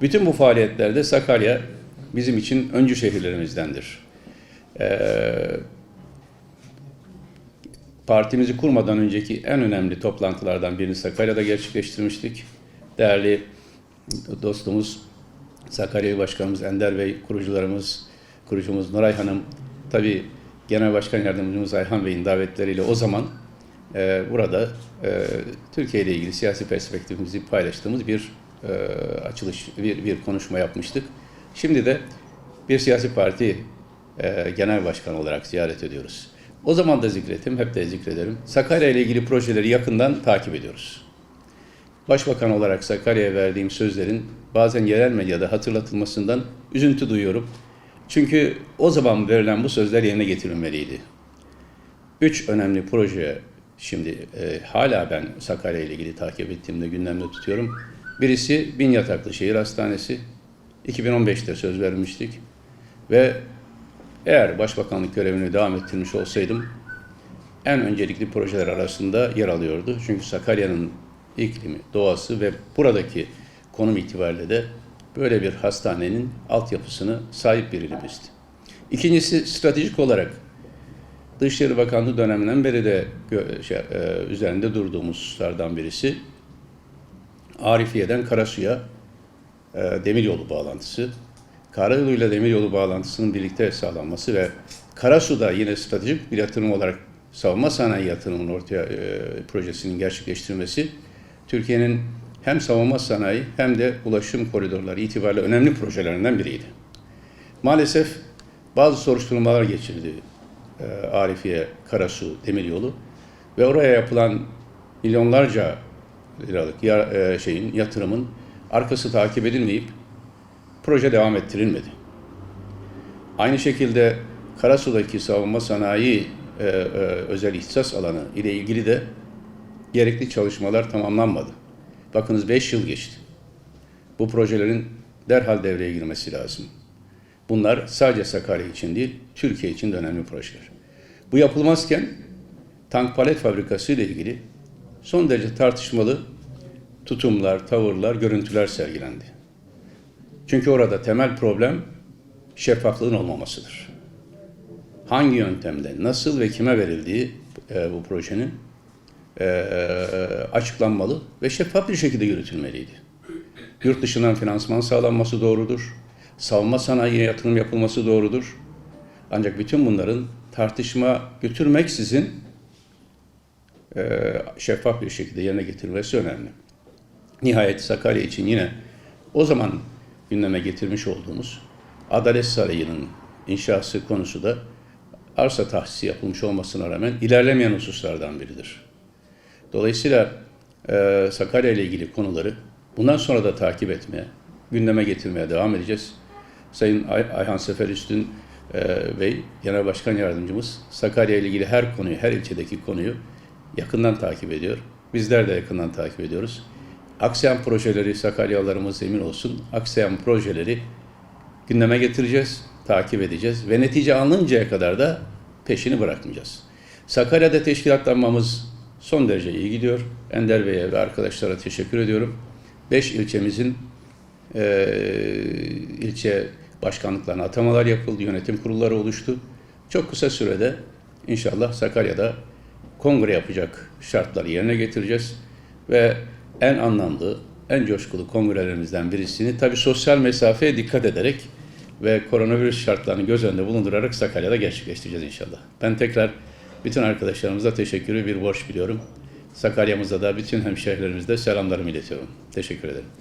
Bütün bu faaliyetlerde Sakarya bizim için öncü şehirlerimizdendir. Ee, partimizi kurmadan önceki en önemli toplantılardan birini Sakarya'da gerçekleştirmiştik. Değerli dostumuz Sakarya Başkanımız Ender Bey, kurucularımız, kurucumuz Nuray Hanım, tabii Genel Başkan Yardımcımız Ayhan Bey'in davetleriyle o zaman e, burada e, Türkiye ile ilgili siyasi perspektifimizi paylaştığımız bir e, açılış, bir, bir konuşma yapmıştık. Şimdi de bir siyasi parti e, genel başkan olarak ziyaret ediyoruz. O zaman da zikrettim, hep de zikrederim. Sakarya ile ilgili projeleri yakından takip ediyoruz. Başbakan olarak Sakarya'ya verdiğim sözlerin bazen yerel medyada hatırlatılmasından üzüntü duyuyorum. Çünkü o zaman verilen bu sözler yerine getirilmeliydi. Üç önemli proje şimdi e, hala ben Sakarya ile ilgili takip ettiğimde gündemde tutuyorum. Birisi Bin Yataklı Şehir Hastanesi. 2015'te söz vermiştik. Ve eğer başbakanlık görevini devam ettirmiş olsaydım en öncelikli projeler arasında yer alıyordu. Çünkü Sakarya'nın iklimi, doğası ve buradaki konum itibariyle de böyle bir hastanenin altyapısını sahip bir ilimizdi. İkincisi stratejik olarak Dışişleri Bakanlığı döneminden beri de şey, e, üzerinde durduğumuz hususlardan birisi Arifiye'den Karasu'ya e, demiryolu bağlantısı. Karayolu ile demiryolu bağlantısının birlikte sağlanması ve Karasu'da yine stratejik bir yatırım olarak savunma sanayi yatırımının ortaya e, projesinin gerçekleştirilmesi Türkiye'nin hem savunma sanayi hem de ulaşım koridorları itibariyle önemli projelerinden biriydi. Maalesef bazı soruşturmalar geçirdi e, Arifiye Karasu Demiryolu ve oraya yapılan milyonlarca liralık ya- e, şeyin yatırımın arkası takip edilmeyip proje devam ettirilmedi. Aynı şekilde Karasu'daki savunma sanayi e, e, özel ihtisas alanı ile ilgili de gerekli çalışmalar tamamlanmadı. Bakınız 5 yıl geçti. Bu projelerin derhal devreye girmesi lazım. Bunlar sadece Sakarya için değil, Türkiye için de önemli projeler. Bu yapılmazken tank palet fabrikası ile ilgili son derece tartışmalı tutumlar, tavırlar, görüntüler sergilendi. Çünkü orada temel problem şeffaflığın olmamasıdır. Hangi yöntemde, nasıl ve kime verildiği e, bu projenin e, açıklanmalı ve şeffaf bir şekilde yürütülmeliydi. Yurt dışından finansman sağlanması doğrudur. Savunma sanayiye yatırım yapılması doğrudur. Ancak bütün bunların tartışma götürmeksizin e, şeffaf bir şekilde yerine getirilmesi önemli. Nihayet Sakarya için yine o zaman gündeme getirmiş olduğumuz Adalet Sarayı'nın inşası konusu da arsa tahsisi yapılmış olmasına rağmen ilerlemeyen hususlardan biridir. Dolayısıyla e, Sakarya ile ilgili konuları bundan sonra da takip etmeye, gündeme getirmeye devam edeceğiz. Sayın Ay- Ayhan Seferüstün e, Bey, Genel Başkan Yardımcımız Sakarya ile ilgili her konuyu, her ilçedeki konuyu yakından takip ediyor. Bizler de yakından takip ediyoruz. Aksayan projeleri Sakaryalılarımız emin olsun. Aksayan projeleri gündeme getireceğiz, takip edeceğiz ve netice alınıncaya kadar da peşini bırakmayacağız. Sakarya'da teşkilatlanmamız son derece iyi gidiyor. Ender Bey'e ve arkadaşlara teşekkür ediyorum. Beş ilçemizin eee, ilçe başkanlıklarına atamalar yapıldı, yönetim kurulları oluştu. Çok kısa sürede inşallah Sakarya'da kongre yapacak şartları yerine getireceğiz ve en anlamlı, en coşkulu kongrelerimizden birisini tabii sosyal mesafeye dikkat ederek ve koronavirüs şartlarını göz önünde bulundurarak Sakarya'da gerçekleştireceğiz inşallah. Ben tekrar bütün arkadaşlarımıza teşekkürü bir borç biliyorum. Sakarya'mıza da bütün hemşehrilerimize selamlarımı iletiyorum. Teşekkür ederim.